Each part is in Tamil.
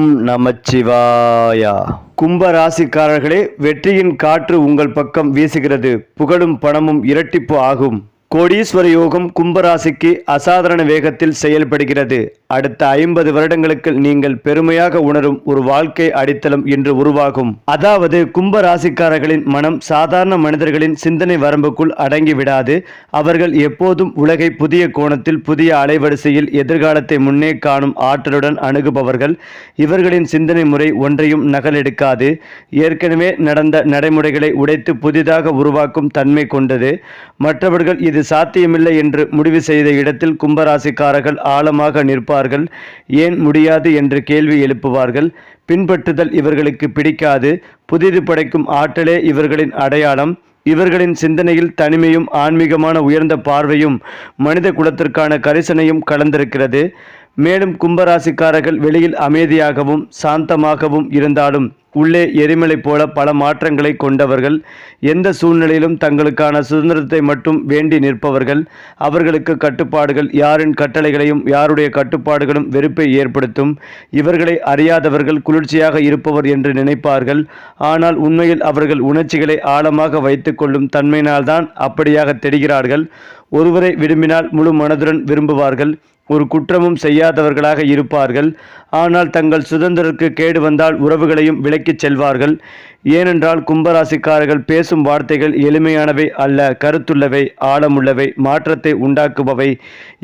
ஓம் நமச்சிவாயா. கும்ப ராசிக்காரர்களே வெற்றியின் காற்று உங்கள் பக்கம் வீசுகிறது. புகழும் பணமும் இரட்டிப்பு ஆகும். கோடீஸ்வர யோகம் கும்பராசிக்கு அசாதாரண வேகத்தில் செயல்படுகிறது. அடுத்த ஐம்பது வருடங்களுக்கு நீங்கள் பெருமையாக உணரும் ஒரு வாழ்க்கை அடித்தளம் இன்று உருவாகும். அதாவது கும்ப ராசிக்காரர்களின் மனம் சாதாரண மனிதர்களின் சிந்தனை வரம்புக்குள் அடங்கி விடாது. அவர்கள் எப்போதும் உலகை புதிய கோணத்தில் புதிய அலைவரிசையில் எதிர்காலத்தை முன்னே காணும் ஆற்றலுடன் அணுகுபவர்கள். இவர்களின் சிந்தனை முறை ஒன்றையும் நகலெடுக்காது. ஏற்கனவே நடந்த நடைமுறைகளை உடைத்து புதிதாக உருவாக்கும் தன்மை கொண்டது. மற்றவர்கள் இது சாத்தியமில்லை என்று முடிவு செய்த இடத்தில் கும்பராசிக்காரர்கள் ஆழமாக நிற்பார்கள். ஏன் முடியாது என்று கேள்வி எழுப்புவார்கள். பின்பற்றுதல் இவர்களுக்கு பிடிக்காது. புதிது படைக்கும் ஆற்றலே இவர்களின் அடையாளம். இவர்களின் சிந்தனையில் தனிமையும் ஆன்மீகமான உயர்ந்த பார்வையும் மனித குலத்திற்கான கரிசனையும் கலந்திருக்கிறது. மேலும் கும்பராசிக்காரர்கள் வெளியில் அமைதியாகவும் சாந்தமாகவும் இருந்தாலும் உள்ளே எரிமலை போல பல மாற்றங்களை கொண்டவர்கள் எந்த சூழ்நிலையிலும் தங்களுக்கான சுதந்திரத்தை மட்டும் வேண்டி நிற்பவர்கள் அவர்களுக்கு கட்டுப்பாடுகள் யாரின் கட்டளைகளையும் யாருடைய கட்டுப்பாடுகளும் வெறுப்பை ஏற்படுத்தும் இவர்களை அறியாதவர்கள் குளிர்ச்சியாக இருப்பவர் என்று நினைப்பார்கள். ஆனால் உண்மையில் அவர்கள் உணர்ச்சிகளை ஆழமாக வைத்துக்கொள்ளும் தன்மையினால்தான் அப்படியாக தெரிகிறார்கள். ஒருவரை விரும்பினால் முழு மனதுடன் விரும்புவார்கள். ஒரு குற்றமும் செய்யாதவர்களாக இருப்பார்கள். ஆனால் தங்கள் சுதந்திரருக்கு கேடு வந்தால் உறவுகளையும் விலக்கிச் செல்வார்கள். ஏனென்றால் கும்பராசிக்காரர்கள் பேசும் வார்த்தைகள் எளிமையானவை அல்ல கருத்துள்ளவை ஆழமுள்ளவை மாற்றத்தை உண்டாக்குபவை.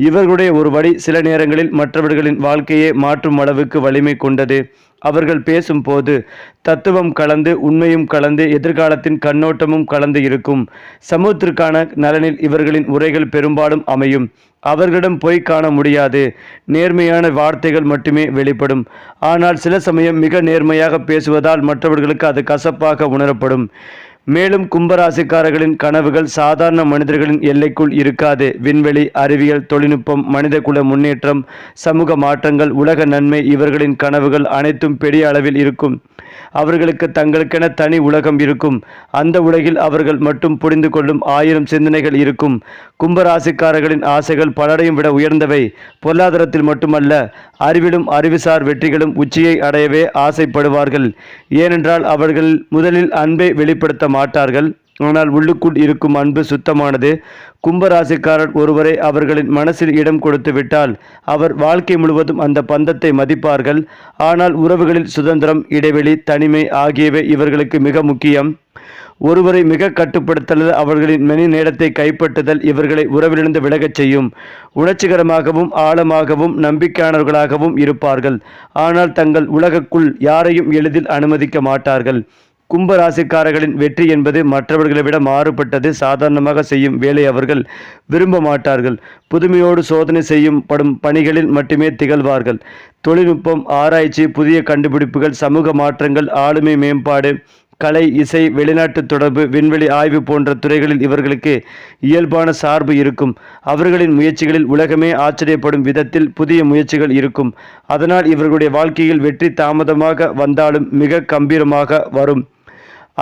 இவர்களுடைய ஒரு வழி சில நேரங்களில் மற்றவர்களின் வாழ்க்கையே மாற்றும் அளவுக்கு வலிமை கொண்டது. அவர்கள் பேசும்போது தத்துவம் கலந்து உண்மையும் கலந்து எதிர்காலத்தின் கண்ணோட்டமும் கலந்து இருக்கும். சமூகத்திற்கான நலனில் இவர்களின் உரைகள் பெரும்பாலும் அமையும். அவர்களிடம் பொய் காண முடியாது. நேர்மையான வார்த்தைகள் மட்டுமே வெளிப்படும். ஆனால் சில சமயம் மிக நேர்மையாக பேசுவதால் மற்றவர்களுக்கு அது கசப்பாக உணரப்படும். மேலும் கும்பராசிக்காரர்களின் கனவுகள் சாதாரண மனிதர்களின் எல்லைக்குள் இருக்காது. விண்வெளி அறிவியல் தொழில்நுட்பம் மனிதகுல முன்னேற்றம் சமூக மாற்றங்கள் உலக நன்மை இவர்களின் கனவுகள் அனைத்தும் பெரிய அளவில் இருக்கும். அவர்களுக்கு தங்களுக்கென தனி உலகம் இருக்கும். அந்த உலகில் அவர்கள் மட்டும் புரிந்து கொள்ளும் ஆயிரம் சிந்தனைகள் இருக்கும். கும்பராசிக்காரர்களின் ஆசைகள் பலரையும் விட உயர்ந்தவை. பொருளாதாரத்தில் மட்டுமல்ல அறிவிலும் அறிவுசார் வெற்றிகளும் உச்சியை அடையவே ஆசைப்படுவார்கள். ஏனென்றால் அவர்கள் முதலில் அன்பை வெளிப்படுத்த மாட்டார்கள். ஆனால் உள்ளுக்குள் இருக்கும் அன்பு சுத்தமானது. கும்பராசிக்காரர் ஒருவரை அவர்களின் மனசில் இடம் கொடுத்து விட்டால் அவர் வாழ்க்கை முழுவதும் அந்த பந்தத்தை மதிப்பார்கள். ஆனால் உறவுகளில் சுதந்திரம் இடைவெளி தனிமை ஆகியவை இவர்களுக்கு மிக முக்கியம். ஒருவரை மிக கட்டுப்படுத்தல் அவர்களின் மணி நேரத்தை கைப்பற்றுதல் இவர்களை உறவிலிருந்து விலகச் செய்யும். உணர்ச்சிகரமாகவும் ஆழமாகவும் நம்பிக்கையானவர்களாகவும் இருப்பார்கள். ஆனால் தங்கள் உலகக்குள் யாரையும் எளிதில் அனுமதிக்க மாட்டார்கள். கும்பராசிக்காரர்களின் வெற்றி என்பது மற்றவர்களை விட மாறுபட்டது. சாதாரணமாக செய்யும் வேலை அவர்கள் விரும்ப மாட்டார்கள். புதுமையோடு சோதனை செய்யும் படும் பணிகளில் மட்டுமே திகழ்வார்கள். தொழில்நுட்பம் ஆராய்ச்சி புதிய கண்டுபிடிப்புகள் சமூக மாற்றங்கள் ஆளுமை மேம்பாடு கலை இசை வெளிநாட்டு தொடர்பு விண்வெளி ஆய்வு போன்ற துறைகளில் இவர்களுக்கு இயல்பான சார்பு இருக்கும். அவர்களின் முயற்சிகளில் உலகமே ஆச்சரியப்படும் விதத்தில் புதிய முயற்சிகள் இருக்கும். அதனால் இவர்களுடைய வாழ்க்கையில் வெற்றி தாமதமாக வந்தாலும் மிக கம்பீரமாக வரும்.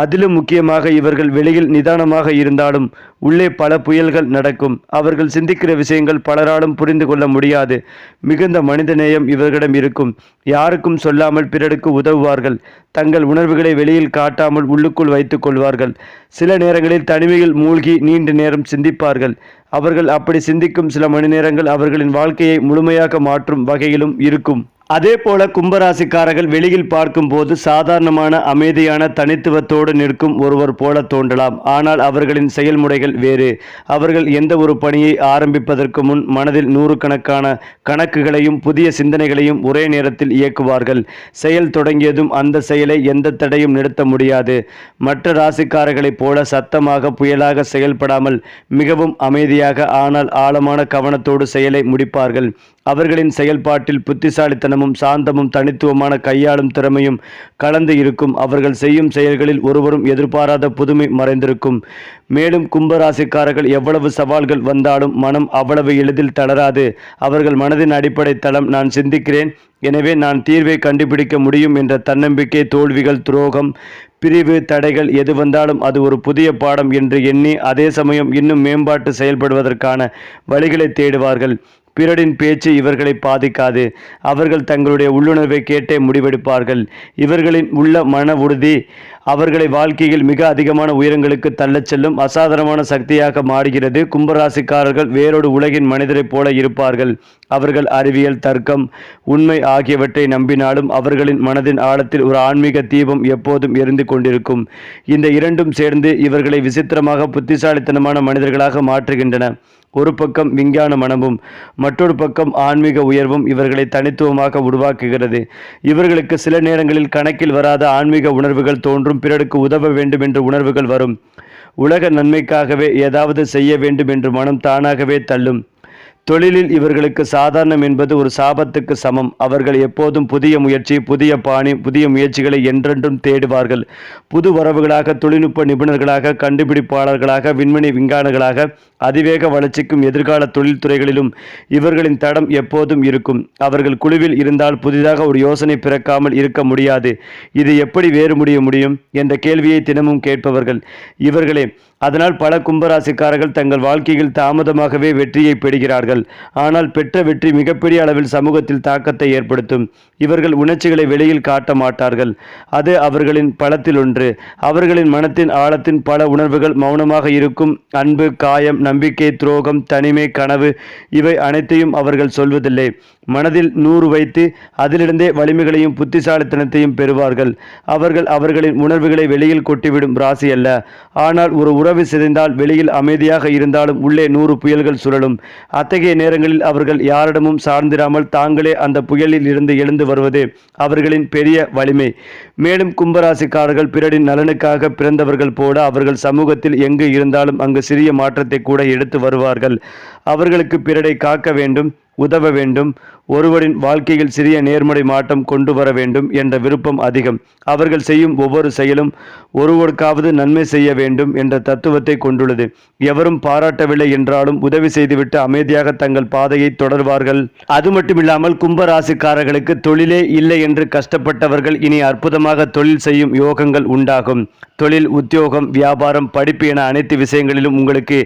அதிலும் முக்கியமாக இவர்கள் வெளியில் நிதானமாக இருந்தாலும் உள்ளே பல புயல்கள் நடக்கும். அவர்கள் சிந்திக்கிற விஷயங்கள் பலராலும் புரிந்து கொள்ள முடியாது. மிகுந்த மனிதநேயம் இவர்களிடம் இருக்கும். யாருக்கும் சொல்லாமல் பிறருக்கு உதவுவார்கள். தங்கள் உணர்வுகளை வெளியில் காட்டாமல் உள்ளுக்குள் வைத்துக் கொள்வார்கள். சில நேரங்களில் தனிமையில் மூழ்கி நீண்ட நேரம் சிந்திப்பார்கள். அவர்கள் அப்படி சிந்திக்கும் சில மணி நேரங்கள் அவர்களின் வாழ்க்கையை முழுமையாக மாற்றும் வகையிலும் இருக்கும். அதே போல கும்பராசிக்காரர்கள் வெளியில் பார்க்கும்போது சாதாரணமான அமைதியான தனித்துவத்தோடு நிற்கும் ஒருவர் போல தோன்றலாம். ஆனால் அவர்களின் செயல்முறைகள் வேறு. அவர்கள் எந்த ஒரு பணியை ஆரம்பிப்பதற்கு முன் மனதில் நூறுக்கணக்கான கணக்குகளையும் புதிய சிந்தனைகளையும் ஒரே நேரத்தில் இயக்குவார்கள். செயல் தொடங்கியதும் அந்த செயலை எந்த தடையும் நிறுத்த முடியாது. மற்ற ராசிக்காரர்களைப் போல சத்தமாக புயலாக செயல்படாமல் மிகவும் அமைதியாக ஆனால் ஆழமான கவனத்தோடு செயலை முடிப்பார்கள். அவர்களின் செயல்பாட்டில் புத்திசாலித்தனமும் சாந்தமும் தனித்துவமான கையாளும் திறமையும் கலந்து இருக்கும். அவர்கள் செய்யும் செயல்களில் ஒருவரும் எதிர்பாராத புதுமை மறைந்திருக்கும். மேலும் கும்பராசிக்காரர்கள் எவ்வளவு சவால்கள் வந்தாலும் மனம் அவ்வளவு எளிதில் தளராது. அவர்கள் மனதின் அடிப்படை தளம் நான் சிந்திக்கிறேன். எனவே நான் தீர்வை கண்டுபிடிக்க முடியும் என்ற தன்னம்பிக்கை தோல்விகள் துரோகம் பிரிவு தடைகள் எது வந்தாலும் அது ஒரு புதிய பாடம் என்று எண்ணி அதே சமயம் இன்னும் மேம்பாட்டு செயல்படுவதற்கான வழிகளை தேடுவார்கள். பிறரின் பேச்சு இவர்களை பாதிக்காது. அவர்கள் தங்களுடைய உள்ளுணர்வை கேட்டே முடிவெடுப்பார்கள். இவர்களின் உள்ள மன உறுதி அவர்களை வாழ்க்கையில் மிக அதிகமான உயரங்களுக்கு தள்ளச் செல்லும் அசாதாரணமான சக்தியாக மாறுகிறது. கும்பராசிக்காரர்கள் வேறொரு உலகின் மனிதரைப் போல இருப்பார்கள். அவர்கள் அறிவியல் தர்க்கம் உண்மை ஆகியவற்றை நம்பினாலும் அவர்களின் மனதின் ஆழத்தில் ஒரு ஆன்மீக தீபம் எப்போதும் எரிந்து கொண்டிருக்கும். இந்த இரண்டும் சேர்ந்து இவர்களை விசித்திரமாக புத்திசாலித்தனமான மனிதர்களாக மாற்றுகின்றன. ஒரு பக்கம் விஞ்ஞான மனமும் மற்றொரு பக்கம் ஆன்மீக உயர்வும் இவர்களை தனித்துவமாக உருவாக்குகிறது. இவர்களுக்கு சில நேரங்களில் கணக்கில் வராத ஆன்மீக உணர்வுகள் தோன்றும் பிறருக்கு உதவ வேண்டும் என்ற உணர்வுகள் வரும். உலக நன்மைக்காகவே ஏதாவது செய்ய வேண்டும் என்று மனம் தானாகவே தள்ளும். தொழிலில் இவர்களுக்கு சாதாரணம் என்பது ஒரு சாபத்துக்கு சமம். அவர்கள் எப்போதும் புதிய முயற்சி புதிய பாணி புதிய முயற்சிகளை என்றென்றும் தேடுவார்கள். புது வரவுகளாக தொழில்நுட்ப நிபுணர்களாக கண்டுபிடிப்பாளர்களாக விண்வெளி விஞ்ஞானிகளாக அதிவேக வளர்ச்சிக்கும் எதிர்கால தொழில்துறைகளிலும் இவர்களின் தடம் எப்போதும் இருக்கும். அவர்கள் குழுவில் இருந்தால் புதிதாக ஒரு யோசனை பிறக்காமல் இருக்க முடியாது. இது எப்படி வேறு முடிய முடியும்? என்ற கேள்வியை தினமும் கேட்பவர்கள். இவர்களே அதனால் பல கும்பராசிக்காரர்கள் தங்கள் வாழ்க்கையில் தாமதமாகவே வெற்றியை பெறுகிறார்கள். ஆனால் பெற்ற வெற்றி மிகப்பெரிய அளவில் சமூகத்தில் தாக்கத்தை ஏற்படுத்தும். இவர்கள் உணர்ச்சிகளை வெளியில் காட்ட மாட்டார்கள். அது அவர்களின் பலத்தில் ஒன்று. அவர்களின் மனத்தின் ஆழத்தின் பல உணர்வுகள் மௌனமாக இருக்கும். அன்பு காயம் நம்பிக்கை துரோகம் தனிமை கனவு இவை அனைத்தையும் அவர்கள் சொல்வதில்லை. மனதில் நூறு வைத்து அதிலிருந்தே வலிமைகளையும் புத்திசாலித்தனத்தையும் பெறுவார்கள். அவர்கள் அவர்களின் உணர்வுகளை வெளியில் கொட்டிவிடும் ராசி அல்ல. ஆனால் ஒரு உறவு சிதைந்தால் வெளியில் அமைதியாக இருந்தாலும் உள்ளே நூறு புயல்கள் சுழலும். அத்தகைய நேரங்களில் அவர்கள் யாரிடமும் சார்ந்திராமல் தாங்களே அந்த புயலில் இருந்து எழுந்து வருவது அவர்களின் பெரிய வலிமை. மேலும் கும்பராசிக்காரர்கள் பிறரின் நலனுக்காக பிறந்தவர்கள் போல அவர்கள் சமூகத்தில் எங்கு இருந்தாலும் அங்கு சிறிய மாற்றத்தை கூட எடுத்து வருவார்கள். அவர்களுக்கு பிறரை காக்க வேண்டும். உதவ வேண்டும். ஒருவரின் வாழ்க்கையில் சிறிய நேர்மறை மாற்றம் கொண்டு வர வேண்டும் என்ற விருப்பம் அதிகம். அவர்கள் செய்யும் ஒவ்வொரு செயலும் ஒருவருக்காவது நன்மை செய்ய வேண்டும் என்ற தத்துவத்தை கொண்டுள்ளது. எவரும் பாராட்டவில்லை என்றாலும் உதவி செய்துவிட்டு அமைதியாக தங்கள் பாதையை தொடர்வார்கள். அது மட்டுமில்லாமல் கும்பராசிக்காரர்களுக்கு தொழிலே இல்லை என்று கஷ்டப்பட்டவர்கள் இனி அற்புதமாக தொழில் செய்யும் யோகங்கள் உண்டாகும். தொழில் உத்தியோகம் வியாபாரம் படிப்பு என அனைத்து விஷயங்களிலும் உங்களுக்கு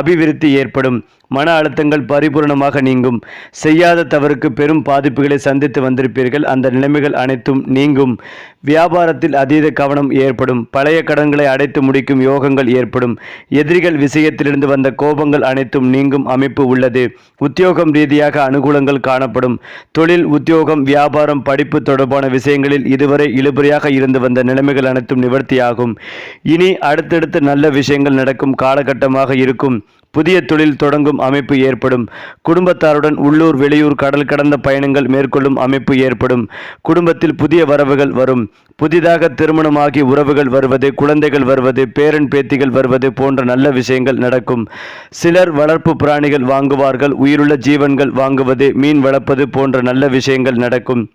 அபிவிருத்தி ஏற்படும். மன அழுத்தங்கள் பரிபூரணமாக நீங்கும். செய்யாத தவறுக்கு பெரும் பாதிப்புகளை சந்தித்து வந்திருப்பீர்கள். அந்த நிலைமைகள் அனைத்தும் நீங்கும். வியாபாரத்தில் அதீத கவனம் ஏற்படும். பழைய கடன்களை அடைத்து முடிக்கும் யோகங்கள் ஏற்படும். எதிரிகள் விஷயத்திலிருந்து வந்த கோபங்கள் அனைத்தும் நீங்கும் அமைப்பு உள்ளது. உத்தியோகம் ரீதியாக அனுகூலங்கள் காணப்படும். தொழில் உத்தியோகம் வியாபாரம் படிப்பு தொடர்பான விஷயங்களில் இதுவரை இழுபறியாக இருந்து வந்த நிலைமைகள் அனைத்தும் நிவர்த்தியாகும். இனி அடுத்தடுத்து நல்ல விஷயங்கள் நடக்கும் காலகட்டமாக இருக்கும். புதிய தொழில் தொடங்கும் அமைப்பு ஏற்படும். குடும்பத்தாருடன் உள்ளூர் வெளியூர் கடல் கடந்த பயணங்கள் மேற்கொள்ளும் அமைப்பு ஏற்படும். குடும்பத்தில் புதிய வரவுகள் வரும். புதிதாக திருமணமாகி உறவுகள் வருவது குழந்தைகள் வருவது பேரன் பேத்திகள் வருவது போன்ற நல்ல விஷயங்கள் நடக்கும். சிலர் வளர்ப்பு பிராணிகள் வாங்குவார்கள் உயிருள்ள ஜீவன்கள் வாங்குவது மீன் வளர்ப்பது போன்ற நல்ல விஷயங்கள் நடக்கும்.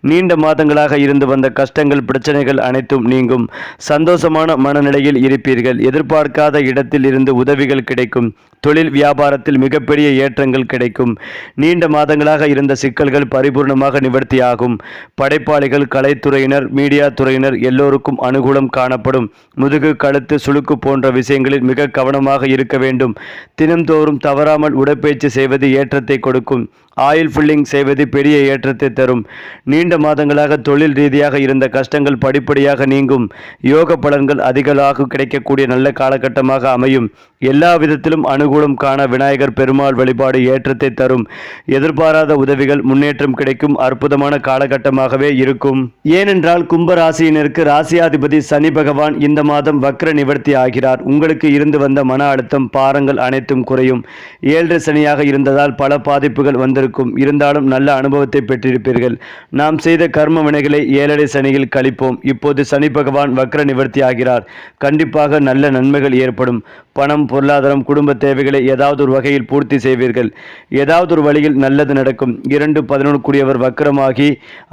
நீண்ட மாதங்களாக இருந்து வந்த கஷ்டங்கள் பிரச்சனைகள் அனைத்தும் நீங்கும். சந்தோஷமான மனநிலையில் இருப்பீர்கள். எதிர்பார்க்காத இடத்தில் இருந்து உதவிகள் கிடைக்கும். தொழில் வியாபாரத்தில் மிகப்பெரிய ஏற்றங்கள் கிடைக்கும். நீண்ட மாதங்களாக இருந்த சிக்கல்கள் பரிபூர்ணமாக நிவர்த்தியாகும். படைப்பாளிகள் கலைத்துறையினர் மீடியா துறையினர் எல்லோருக்கும் அனுகூலம் காணப்படும். முதுகு கழுத்து சுளுக்கு போன்ற விஷயங்களில் மிக கவனமாக இருக்க வேண்டும். தினம்தோறும் தவறாமல் உடற்பயிற்சி செய்வது ஏற்றத்தை கொடுக்கும். ஆயில் ஃபில்லிங் செய்வது பெரிய ஏற்றத்தை தரும். நீண்ட மாதங்களாக தொழில் ரீதியாக இருந்த கஷ்டங்கள் படிப்படியாக நீங்கும். யோக பலன்கள் அதிகளாக கிடைக்கக்கூடிய நல்ல காலகட்டமாக அமையும். எல்லா விதத்திலும் அனுகூலம் காண விநாயகர் பெருமாள் வழிபாடு ஏற்றத்தை தரும். எதிர்பாராத உதவிகள் முன்னேற்றம் கிடைக்கும். அற்புதமான காலகட்டமாகவே இருக்கும். ஏனென்றால் கும்ப ராசியினருக்கு ராசியாதிபதி சனி பகவான் இந்த மாதம் வக்ர நிவர்த்தி ஆகிறார். உங்களுக்கு இருந்து வந்த மன அழுத்தம் பாரங்கள் அனைத்தும் குறையும். ஏழரை சனியாக இருந்ததால் பல பாதிப்புகள் வந்திருக்கும். இருந்தாலும் நல்ல அனுபவத்தை பெற்றிருப்பீர்கள். நாம் செய்த கர்ம வினைகளை ஏழரை சனியில் கழிப்போம். இப்போது சனி பகவான் வக்ர நிவர்த்தி ஆகிறார். கண்டிப்பாக நல்ல நன்மைகள் ஏற்படும். பணம் பொருளாதாரம் குடும்பத்தை தேவைகளை ஏதாவது ஒரு வகையில் பூர்த்தி செய்வீர்கள். ஏதாவது ஒரு வழியில் நல்லது நடக்கும். இரண்டு பதினொன்று கூடியவர் வக்கரமாகி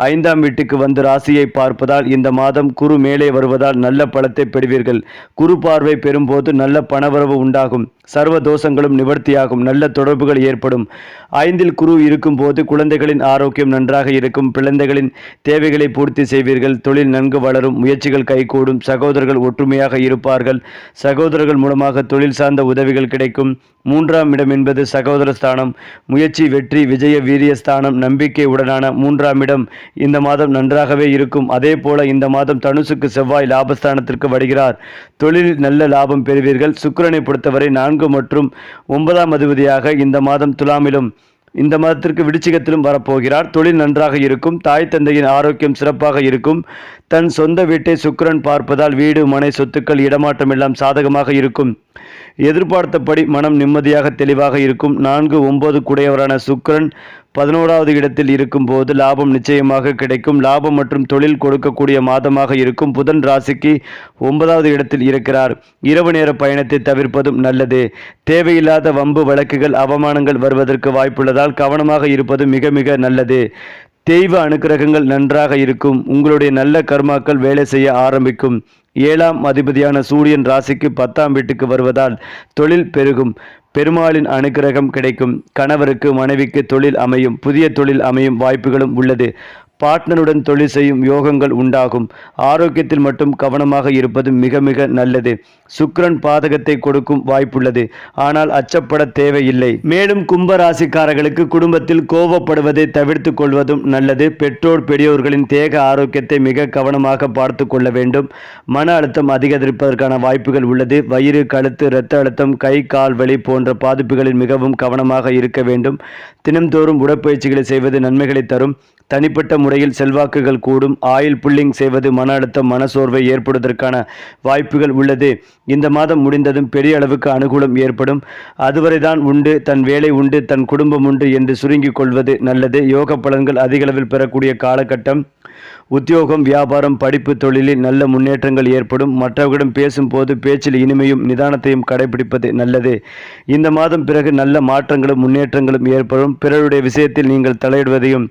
ஐந்தாம் வீட்டுக்கு வந்து ராசியை பார்ப்பதால் இந்த மாதம் குரு மேலே வருவதால் நல்ல பலத்தை பெறுவீர்கள். குரு பார்வை பெறும்போது நல்ல பணவரவு உண்டாகும். சர்வ தோஷங்களும் நிவர்த்தியாகும். நல்ல தொடர்புகள் ஏற்படும். ஐந்தில் குரு இருக்கும் போது குழந்தைகளின் ஆரோக்கியம் நன்றாக இருக்கும். பிள்ளைகளின் தேவைகளை பூர்த்தி செய்வீர்கள். தொழில் நன்கு வளரும். முயற்சிகள் கைகூடும். சகோதரர்கள் ஒற்றுமையாக இருப்பார்கள். சகோதரர்கள் மூலமாக தொழில் சார்ந்த உதவிகள் கிடைக்கும். மூன்றாம் இடம் என்பது சகோதர ஸ்தானம். முயற்சி வெற்றி விஜய வீரிய ஸ்தானம் நம்பிக்கை உடனான மூன்றாம் இடம் இந்த மாதம் நன்றாகவே இருக்கும். அதே போல இந்த மாதம் தனுசுக்கு செவ்வாய் லாபஸ்தானத்திற்கு வருகிறார். தொழிலில் நல்ல லாபம் பெறுவீர்கள். சுக்கரனை பொறுத்தவரை நான்கு மற்றும் ஒன்பதாம் அதிபதியாக இந்த மாதம் துலாமிலும் இந்த மாதத்திற்கு விடுச்சிகத்திலும் வரப்போகிறார். தொழில் நன்றாக இருக்கும். தாய் தந்தையின் ஆரோக்கியம் சிறப்பாக இருக்கும். தன் சொந்த வீட்டை சுக்கிரன் பார்ப்பதால் வீடு மனை சொத்துக்கள் இடமாற்றம் எல்லாம் சாதகமாக இருக்கும். எதிர்பார்த்தபடி மனம் நிம்மதியாக தெளிவாக இருக்கும். நான்கு ஒன்பது குடையவரான சுக்கரன் பதினோராவது இடத்தில் இருக்கும்போது லாபம் நிச்சயமாக கிடைக்கும். லாபம் மற்றும் தொழில் கொடுக்கக்கூடிய மாதமாக இருக்கும். புதன் ராசிக்கு ஒன்பதாவது இடத்தில் இருக்கிறார். இரவு நேர பயணத்தை தவிர்ப்பதும் நல்லது. தேவையில்லாத வம்பு வழக்குகள் அவமானங்கள் வருவதற்கு வாய்ப்புள்ளதால் கவனமாக இருப்பது மிக மிக நல்லது. தெய்வ அனுக்கிரகங்கள் நன்றாக இருக்கும். உங்களுடைய நல்ல கர்மாக்கள் வேலை செய்ய ஆரம்பிக்கும். ஏழாம் அதிபதியான சூரியன் ராசிக்கு பத்தாம் வீட்டுக்கு வருவதால் தொழில் பெருகும். பெருமாளின் அனுக்கிரகம் கிடைக்கும். கணவருக்கு மனைவிக்கு தொழில் அமையும். புதிய தொழில் அமையும் வாய்ப்புகளும் உள்ளது. பார்ட்னருடன் தொழில் செய்யும் யோகங்கள் உண்டாகும். ஆரோக்கியத்தில் மட்டும் கவனமாக இருப்பது மிக மிக நல்லது. சுக்கிரன் பாதகத்தை கொடுக்கும் வாய்ப்புள்ளது. ஆனால் அச்சப்பட தேவையில்லை. மேலும் கும்ப ராசிக்காரர்களுக்கு குடும்பத்தில் கோபப்படுவதை தவிர்த்து கொள்வதும் நல்லது. பெற்றோர் பெரியோர்களின் தேக ஆரோக்கியத்தை மிக கவனமாக பார்த்து கொள்ள வேண்டும். மன அழுத்தம் அதிகரிப்பதற்கான வாய்ப்புகள் உள்ளது. வயிறு கழுத்து இரத்த அழுத்தம் கை கால் வலி போன்ற பாதிப்புகளில் மிகவும் கவனமாக இருக்க வேண்டும். தினம்தோறும் உடற்பயிற்சிகளை செய்வது நன்மைகளை தரும். தனிப்பட்ட முறையில் செல்வாக்குகள் கூடும். ஆயில் புல்லிங் செய்வது மன அழுத்தம் மனசோர்வை ஏற்படுவதற்கான வாய்ப்புகள் உள்ளது. இந்த மாதம் முடிந்ததும் பெரிய அளவுக்கு அனுகூலம் ஏற்படும். அதுவரைதான் உண்டு தன் வேலை உண்டு தன் குடும்பம் உண்டு என்று சுருங்கிக் கொள்வது நல்லது. யோக பலன்கள் அதிகளவில் பெறக்கூடிய காலகட்டம். உத்தியோகம் வியாபாரம் படிப்பு தொழிலில் நல்ல முன்னேற்றங்கள் ஏற்படும். மற்றவர்களிடம் பேசும்போது பேச்சில் இனிமையும் நிதானத்தையும் கடைபிடிப்பது நல்லது. இந்த மாதம் பிறகு நல்ல மாற்றங்களும் முன்னேற்றங்களும் ஏற்படும். பிறருடைய விஷயத்தில் நீங்கள் தலையிடுவதையும்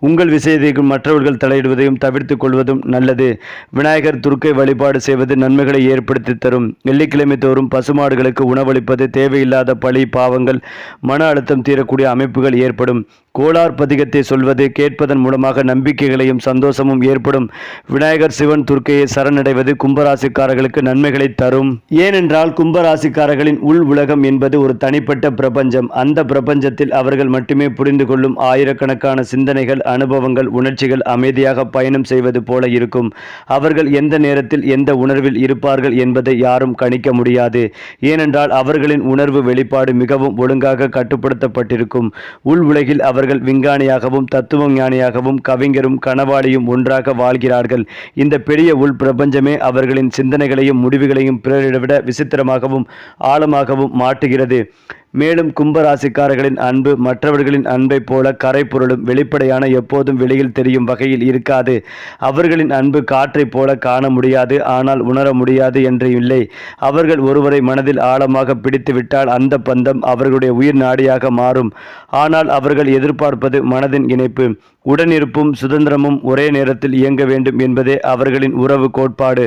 உங்கள் விஷயத்தையும் மற்றவர்கள் தலையிடுவதையும் தவிர்த்து கொள்வதும் நல்லது. விநாயகர் துர்க்கை வழிபாடு செய்வது நன்மைகளை ஏற்படுத்தி தரும். வெள்ளிக்கிழமை தோறும் பசுமாடுகளுக்கு உணவளிப்பது தேவையில்லாத பழி பாவங்கள் மன அழுத்தம் தீரக்கூடிய அமைப்புகள் ஏற்படும். கோளார் பதிகத்தை சொல்வது கேட்பதன் மூலமாக நம்பிக்கைகளையும் சந்தோஷமும் ஏற்படும். விநாயகர் சிவன் துர்க்கையை சரணடைவது கும்பராசிக்காரர்களுக்கு நன்மைகளை தரும். ஏனென்றால் கும்பராசிக்காரர்களின் உள் உலகம் என்பது ஒரு தனிப்பட்ட பிரபஞ்சம். அந்த பிரபஞ்சத்தில் அவர்கள் மட்டுமே புரிந்து கொள்ளும் ஆயிரக்கணக்கான சிந்தனைகள் அனுபவங்கள் உணர்ச்சிகள் அமைதியாக பயணம் செய்வது போல இருக்கும். அவர்கள் எந்த நேரத்தில் எந்த உணர்வில் இருப்பார்கள் என்பதை யாரும் கணிக்க முடியாது. ஏனென்றால் அவர்களின் உணர்வு வெளிப்பாடு மிகவும் ஒழுங்காக கட்டுப்படுத்தப்பட்டிருக்கும். உள் உலகில் அவர்கள் விஞ்ஞானியாகவும் தத்துவ ஞானியாகவும் கவிஞரும் கனவாளியும் ஒன்றாக வாழ்கிறார்கள். இந்த பெரிய உள் பிரபஞ்சமே அவர்களின் சிந்தனைகளையும் முடிவுகளையும் பிறரிடவிட விசித்திரமாகவும் ஆழமாகவும் மாட்டுகிறது மேலும் கும்பராசிக்காரர்களின் அன்பு மற்றவர்களின் அன்பைப் போல கரை வெளிப்படையான எப்போதும் வெளியில் தெரியும் வகையில் இருக்காது. அவர்களின் அன்பு காற்றைப் போல காண முடியாது ஆனால் உணர முடியாது என்று இல்லை. அவர்கள் ஒருவரை மனதில் ஆழமாக பிடித்துவிட்டால் அந்த பந்தம் அவர்களுடைய உயிர் நாடியாக மாறும். ஆனால் அவர்கள் எதிர்பார்ப்பது மனதின் இணைப்பு. உடனிருப்பும் சுதந்திரமும் ஒரே நேரத்தில் இயங்க வேண்டும் என்பதே அவர்களின் உறவு கோட்பாடு.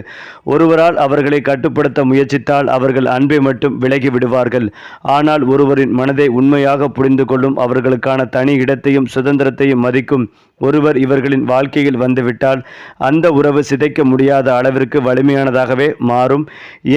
ஒருவரால் அவர்களை கட்டுப்படுத்த முயற்சித்தால் அவர்கள் அன்பை மட்டும் விலகி விடுவார்கள். ஆனால் ஒருவரின் மனதை உண்மையாக புரிந்து கொள்ளும் அவர்களுக்கான தனி இடத்தையும் சுதந்திரத்தையும் மதிக்கும் ஒருவர் இவர்களின் வாழ்க்கையில் வந்துவிட்டால் அந்த உறவு சிதைக்க முடியாத அளவிற்கு வலிமையானதாகவே மாறும்.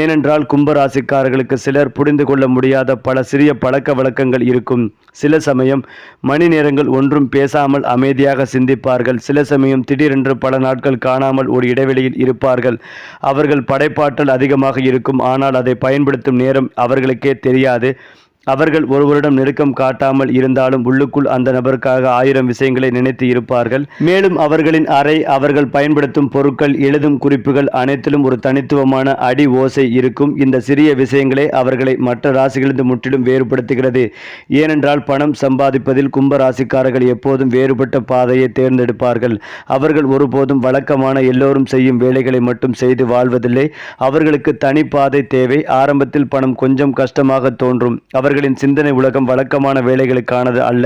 ஏனென்றால் கும்பராசிக்காரர்களுக்கு சிலர் புரிந்து கொள்ள முடியாத பல சிறிய பழக்க வழக்கங்கள் இருக்கும். சில சமயம் மணி நேரங்கள் ஒன்றும் பேசாமல் அமைதியாக சிந்திப்பார்கள். சில சமயம் திடீரென்று பல நாட்கள் காணாமல் ஒரு இடைவெளியில் இருப்பார்கள். அவர்கள் படைப்பாற்றல் அதிகமாக இருக்கும். ஆனால் அதை பயன்படுத்தும் நேரம் அவர்களுக்கே தெரியாது. அவர்கள் ஒருவரிடம் நெருக்கம் காட்டாமல் இருந்தாலும் உள்ளுக்குள் அந்த நபருக்காக ஆயிரம் விஷயங்களை நினைத்து இருப்பார்கள். மேலும் அவர்களின் அறை அவர்கள் பயன்படுத்தும் பொருட்கள் எழுதும் குறிப்புகள் அனைத்திலும் ஒரு தனித்துவமான அடி ஓசை இருக்கும். இந்த சிறிய விஷயங்களே அவர்களை மற்ற ராசிகளிலிருந்து முற்றிலும் வேறுபடுத்துகிறது. ஏனென்றால் பணம் சம்பாதிப்பதில் கும்ப ராசிக்காரர்கள் எப்போதும் வேறுபட்ட பாதையை தேர்ந்தெடுப்பார்கள். அவர்கள் ஒருபோதும் வழக்கமான எல்லோரும் செய்யும் வேலைகளை மட்டும் செய்து வாழ்வதில்லை. அவர்களுக்கு தனி பாதை தேவை. ஆரம்பத்தில் பணம் கொஞ்சம் கஷ்டமாக தோன்றும். அவர் அவர்களின் சிந்தனை உலகம் வழக்கமான வேலைகளுக்கானது அல்ல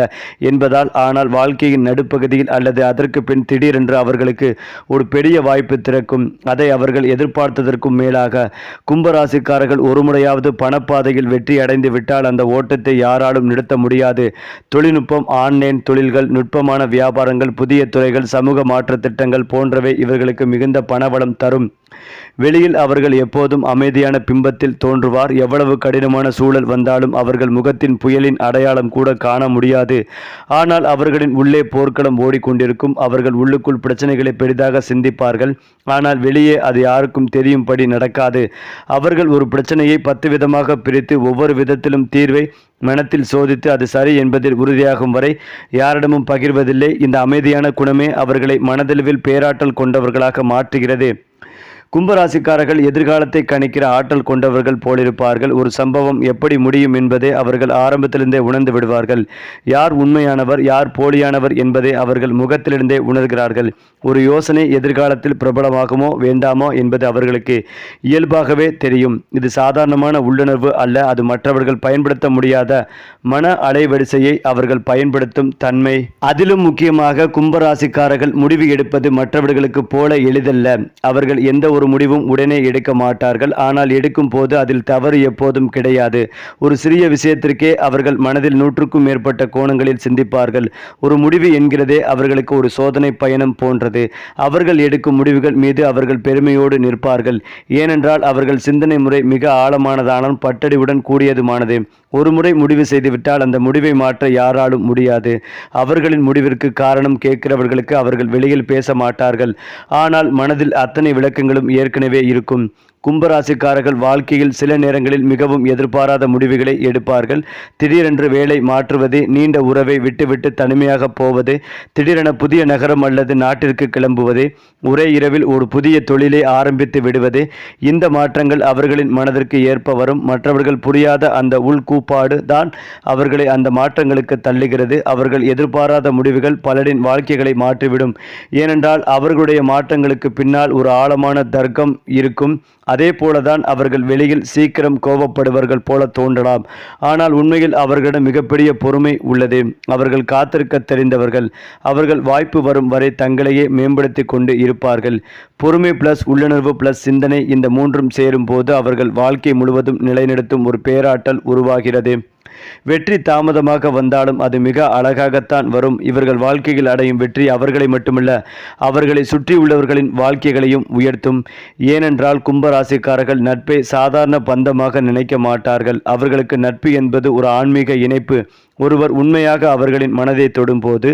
என்பதால் ஆனால் வாழ்க்கையின் நடுப்பகுதியில் அல்லது அதற்கு பின் திடீரென்று அவர்களுக்கு ஒரு பெரிய வாய்ப்பு திறக்கும். அதை அவர்கள் எதிர்பார்த்ததற்கும் மேலாக கும்பராசிக்காரர்கள் ஒருமுறையாவது பணப்பாதையில் வெற்றி அடைந்து விட்டால் அந்த ஓட்டத்தை யாராலும் நிறுத்த முடியாது. தொழில்நுட்பம் ஆன்லைன் தொழில்கள் நுட்பமான வியாபாரங்கள் புதிய துறைகள் சமூக மாற்ற திட்டங்கள் போன்றவை இவர்களுக்கு மிகுந்த பணவளம் தரும். வெளியில் அவர்கள் எப்போதும் அமைதியான பிம்பத்தில் தோன்றுவார். எவ்வளவு கடினமான சூழல் வந்தாலும் அவர்கள் முகத்தின் புயலின் அடையாளம் கூட காண முடியாது. ஆனால் அவர்களின் உள்ளே போர்க்களம் ஓடிக்கொண்டிருக்கும். அவர்கள் உள்ளுக்குள் பிரச்சனைகளை பெரிதாக சிந்திப்பார்கள். ஆனால் வெளியே அது யாருக்கும் தெரியும்படி நடக்காது. அவர்கள் ஒரு பிரச்சனையை பத்து விதமாக பிரித்து ஒவ்வொரு விதத்திலும் தீர்வை மனத்தில் சோதித்து அது சரி என்பதில் உறுதியாகும் வரை யாரிடமும் பகிர்வதில்லை. இந்த அமைதியான குணமே அவர்களை மனதளவில் பேராற்றல் கொண்டவர்களாக மாற்றுகிறது. கும்பராசிக்காரர்கள் எதிர்காலத்தை கணிக்கிற ஆற்றல் கொண்டவர்கள் போலிருப்பார்கள். ஒரு சம்பவம் எப்படி முடியும் என்பதை அவர்கள் ஆரம்பத்திலிருந்தே உணர்ந்து விடுவார்கள். யார் உண்மையானவர் யார் போலியானவர் என்பதை அவர்கள் முகத்திலிருந்தே உணர்கிறார்கள். ஒரு யோசனை எதிர்காலத்தில் பிரபலமாகுமோ வேண்டாமோ என்பது அவர்களுக்கு இயல்பாகவே தெரியும். இது சாதாரணமான உள்ளுணர்வு அல்ல அது மற்றவர்கள் பயன்படுத்த முடியாத மன அலைவரிசையை அவர்கள் பயன்படுத்தும் தன்மை. அதிலும் முக்கியமாக கும்பராசிக்காரர்கள் முடிவு எடுப்பது மற்றவர்களுக்கு போல எளிதல்ல. அவர்கள் எந்த ஒரு முடிவும் உடனே எடுக்க மாட்டார்கள். ஆனால் எடுக்கும் போது அதில் தவறு எப்போதும் கிடையாது. ஒரு சிறிய விஷயத்திற்கே அவர்கள் மனதில் நூற்றுக்கும் மேற்பட்ட கோணங்களில் சிந்திப்பார்கள். ஒரு முடிவு என்கிறதே அவர்களுக்கு ஒரு சோதனை பயணம் போன்றது. அவர்கள் எடுக்கும் முடிவுகள் மீது அவர்கள் பெருமையோடு நிற்பார்கள். ஏனென்றால் அவர்கள் சிந்தனை முறை மிக ஆழமானதான பட்டடிவுடன் கூடியதுமானது. ஒரு முறை முடிவு செய்துவிட்டால் அந்த முடிவை மாற்ற யாராலும் முடியாது. அவர்களின் முடிவிற்கு காரணம் கேட்கிறவர்களுக்கு அவர்கள் வெளியில் பேச மாட்டார்கள். ஆனால் மனதில் அத்தனை விளக்கங்களும் ஏற்கனவே இருக்கும். கும்பராசிக்காரர்கள் வாழ்க்கையில் சில நேரங்களில் மிகவும் எதிர்பாராத முடிவுகளை எடுப்பார்கள். திடீரென்று வேலை மாற்றுவது நீண்ட உறவை விட்டுவிட்டு தனிமையாக போவது திடீரென புதிய நகரம் அல்லது நாட்டிற்கு கிளம்புவது ஒரே இரவில் ஒரு புதிய தொழிலை ஆரம்பித்து விடுவது இந்த மாற்றங்கள் அவர்களின் மனதிற்கு ஏற்ப வரும். மற்றவர்கள் புரியாத அந்த உள்கூப்பாடு தான் அவர்களை அந்த மாற்றங்களுக்கு தள்ளுகிறது. அவர்கள் எதிர்பாராத முடிவுகள் பலரின் வாழ்க்கைகளை மாற்றிவிடும். ஏனென்றால் அவர்களுடைய மாற்றங்களுக்கு பின்னால் ஒரு ஆழமான தர்க்கம் இருக்கும். அதே போலதான் அவர்கள் வெளியில் சீக்கிரம் கோபப்படுவர்கள் போல தோன்றலாம். ஆனால் உண்மையில் அவர்களிடம் மிகப்பெரிய பொறுமை உள்ளது. அவர்கள் காத்திருக்க தெரிந்தவர்கள். அவர்கள் வாய்ப்பு வரும் வரை தங்களையே மேம்படுத்தி கொண்டு இருப்பார்கள். பொறுமை பிளஸ் உள்ளுணர்வு பிளஸ் சிந்தனை இந்த மூன்றும் சேரும் போது அவர்கள் வாழ்க்கை முழுவதும் நிலைநிறுத்தும் ஒரு பேராற்றல் உருவாகிறது. வெற்றி தாமதமாக வந்தாலும் அது மிக அழகாகத்தான் வரும். இவர்கள் வாழ்க்கையில் அடையும் வெற்றி அவர்களை மட்டுமல்ல அவர்களை சுற்றியுள்ளவர்களின் வாழ்க்கைகளையும் உயர்த்தும். ஏனென்றால் கும்பராசிக்காரர்கள் நட்பை சாதாரண பந்தமாக நினைக்க மாட்டார்கள். அவர்களுக்கு நட்பு என்பது ஒரு ஆன்மீக இணைப்பு. ஒருவர் உண்மையாக அவர்களின் மனதை தொடும்போது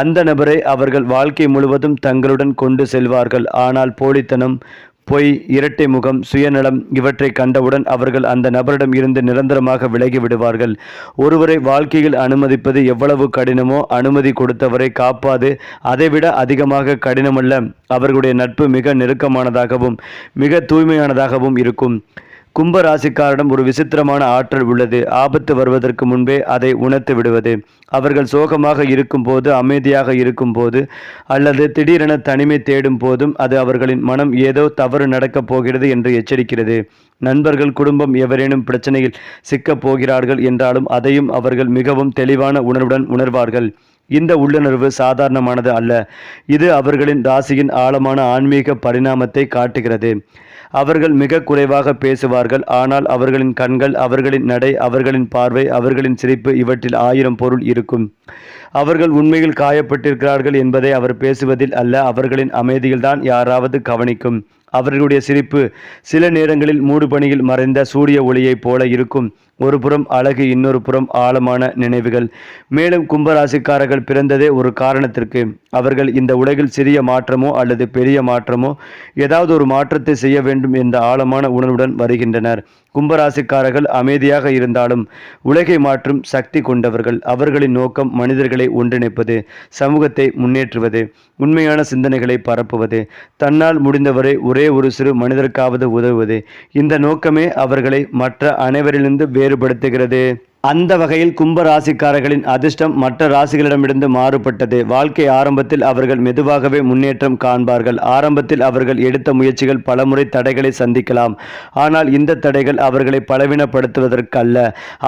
அந்த நபரை அவர்கள் வாழ்க்கை முழுவதும் தங்களுடன் கொண்டு செல்வார்கள். ஆனால் போலித்தனம் பொய் இரட்டை முகம் சுயநலம் இவற்றை கண்டவுடன் அவர்கள் அந்த நபரிடம் இருந்து நிரந்தரமாக விலகி விடுவார்கள். ஒருவரை வாழ்க்கையில் அனுமதிப்பது எவ்வளவு கடினமோ அனுமதி கொடுத்தவரை காப்பாது. அதைவிட அதிகமாக கடினமல்ல. அவர்களுடைய நட்பு மிக நெருக்கமானதாகவும் மிக தூய்மையானதாகவும் இருக்கும். கும்ப ராசிக்காரிடம் ஒரு விசித்திரமான ஆற்றல் உள்ளது. ஆபத்து வருவதற்கு முன்பே அதை உணர்த்து விடுவது. அவர்கள் சோகமாக இருக்கும்போது அமைதியாக இருக்கும்போது அல்லது திடீரென தனிமை தேடும் போதும் அது அவர்களின் மனம் ஏதோ தவறு நடக்கப் போகிறது என்று எச்சரிக்கிறது. நண்பர்கள் குடும்பம் எவரேனும் பிரச்சனையில் சிக்கப் போகிறார்கள் என்றாலும் அதையும் அவர்கள் மிகவும் தெளிவான உணர்வுடன் உணர்வார்கள். இந்த உள்ளுணர்வு சாதாரணமானது அல்ல. இது அவர்களின் ராசியின் ஆழமான ஆன்மீக பரிணாமத்தை காட்டுகிறது. அவர்கள் மிக குறைவாக பேசுவார்கள். ஆனால் அவர்களின் கண்கள் அவர்களின் நடை அவர்களின் பார்வை அவர்களின் சிரிப்பு இவற்றில் ஆயிரம் பொருள் இருக்கும். அவர்கள் உண்மையில் காயப்பட்டிருக்கிறார்கள் என்பதை அவர் பேசுவதில் அல்ல அவர்களின் அமைதியில்தான் யாராவது கவனிக்கும். அவர்களுடைய சிரிப்பு சில நேரங்களில் மூடுபனியில் மறைந்த சூரிய ஒளியைப் போல இருக்கும். ஒரு புறம் அழகு இன்னொரு புறம் ஆழமான நினைவுகள். மேலும் கும்பராசிக்காரர்கள் பிறந்ததே ஒரு காரணத்திற்கு. அவர்கள் இந்த உலகில் சிறிய மாற்றமோ அல்லது பெரிய மாற்றமோ ஏதாவது ஒரு மாற்றத்தை செய்ய வேண்டும் என்ற ஆழமான உணர்வுடன் வருகின்றனர். கும்பராசிக்காரர்கள் அமைதியாக இருந்தாலும் உலகை மாற்றும் சக்தி கொண்டவர்கள். அவர்களின் நோக்கம் மனிதர்களை ஒன்றிணைப்பது சமூகத்தை முன்னேற்றுவது உண்மையான சிந்தனைகளை பரப்புவது. தன்னால் முடிந்தவரை ஒரே ஒரு சிறு மனிதருக்காவது உதவுவது. இந்த நோக்கமே அவர்களை மற்ற அனைவரிலிருந்து வேறுபடுத்துகிறது. அந்த வகையில் கும்ப ராசிக்காரர்களின் அதிர்ஷ்டம் மற்ற ராசிகளிடமிருந்து மாறுபட்டது. வாழ்க்கை ஆரம்பத்தில் அவர்கள் மெதுவாகவே முன்னேற்றம் காண்பார்கள். ஆரம்பத்தில் அவர்கள் எடுத்த முயற்சிகள் பலமுறை தடைகளை சந்திக்கலாம். ஆனால் இந்த தடைகள் அவர்களை பலவீனப்படுத்துவதற்கல்ல.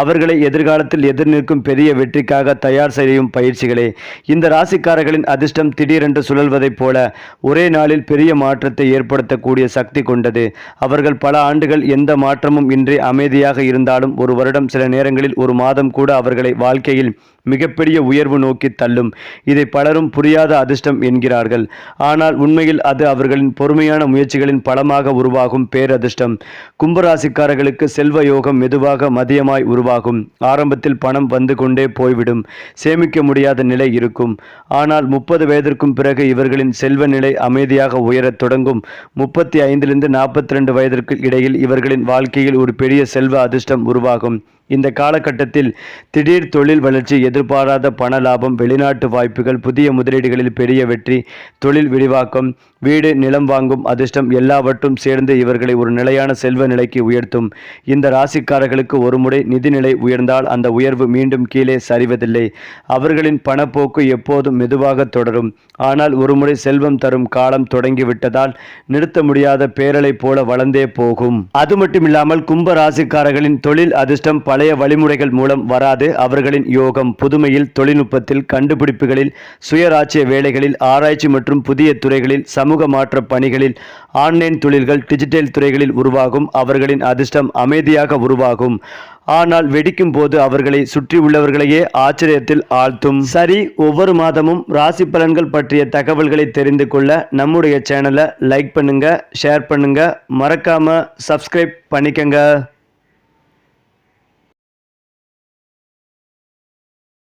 அவர்களை எதிர்காலத்தில் எதிர்நிற்கும் பெரிய வெற்றிக்காக தயார் செய்யும் பயிற்சிகளே. இந்த ராசிக்காரர்களின் அதிர்ஷ்டம் திடீரென்று சுழல்வதைப் போல ஒரே நாளில் பெரிய மாற்றத்தை ஏற்படுத்தக்கூடிய சக்தி கொண்டது. அவர்கள் பல ஆண்டுகள் எந்த மாற்றமும் இன்றி அமைதியாக இருந்தாலும் ஒரு வருடம் சில நேரங்களில் ஒரு மாதம் கூட அவர்களை வாழ்க்கையில் மிகப்பெரிய உயர்வு நோக்கி தள்ளும். இதை பலரும் புரியாத அதிர்ஷ்டம் என்கிறார்கள். ஆனால் உண்மையில் அது அவர்களின் பொறுமையான முயற்சிகளின் பலமாக உருவாகும் பேரதிர்ஷ்டம். கும்பராசிக்காரர்களுக்கு செல்வ யோகம் மெதுவாக மதியமாய் உருவாகும். ஆரம்பத்தில் பணம் வந்து கொண்டே போய்விடும். சேமிக்க முடியாத நிலை இருக்கும். ஆனால் முப்பது வயதிற்கும் பிறகு இவர்களின் செல்வ நிலை அமைதியாக உயரத் தொடங்கும். முப்பத்தி ஐந்திலிருந்து நாற்பத்தி ரெண்டு வயதிற்கு இடையில் இவர்களின் வாழ்க்கையில் ஒரு பெரிய செல்வ அதிர்ஷ்டம் உருவாகும். இந்த காலகட்டத்தில் திடீர் தொழில் வளர்ச்சி எதிர்பாராத பண லாபம் வெளிநாட்டு வாய்ப்புகள் புதிய முதலீடுகளில் பெரிய வெற்றி தொழில் விரிவாக்கம் வீடு நிலம் வாங்கும் அதிர்ஷ்டம் எல்லாவற்றும் சேர்ந்து இவர்களை ஒரு நிலையான செல்வ நிலைக்கு உயர்த்தும். இந்த ராசிக்காரர்களுக்கு ஒருமுறை நிதிநிலை உயர்ந்தால் அந்த உயர்வு மீண்டும் கீழே சரிவதில்லை. அவர்களின் பணப்போக்கு எப்போதும் மெதுவாக தொடரும். ஆனால் ஒருமுறை செல்வம் தரும் காலம் தொடங்கிவிட்டதால் நிறுத்த முடியாத பேரலை போல வளர்ந்தே போகும். அது மட்டுமில்லாமல் கும்ப ராசிக்காரர்களின் தொழில் அதிர்ஷ்டம் பழைய வழிமுறைகள் மூலம் வராது. அவர்களின் யோகம் புதுமையில் தொழில்நுட்பத்தில் கண்டுபிடிப்புகளில் சுயராட்சிய வேலைகளில் ஆராய்ச்சி மற்றும் புதிய துறைகளில் சமூக மாற்ற பணிகளில் ஆன்லைன் தொழில்கள் டிஜிட்டல் துறைகளில் உருவாகும். அவர்களின் அதிர்ஷ்டம் அமைதியாக உருவாகும். ஆனால் வெடிக்கும் போது அவர்களை சுற்றி உள்ளவர்களையே ஆச்சரியத்தில் ஆழ்த்தும். சரி ஒவ்வொரு மாதமும் ராசி பலன்கள் பற்றிய தகவல்களை தெரிந்து கொள்ள நம்முடைய சேனலை லைக் பண்ணுங்க ஷேர் பண்ணுங்க. மறக்காம சப்ஸ்கிரைப் பண்ணிக்கங்க.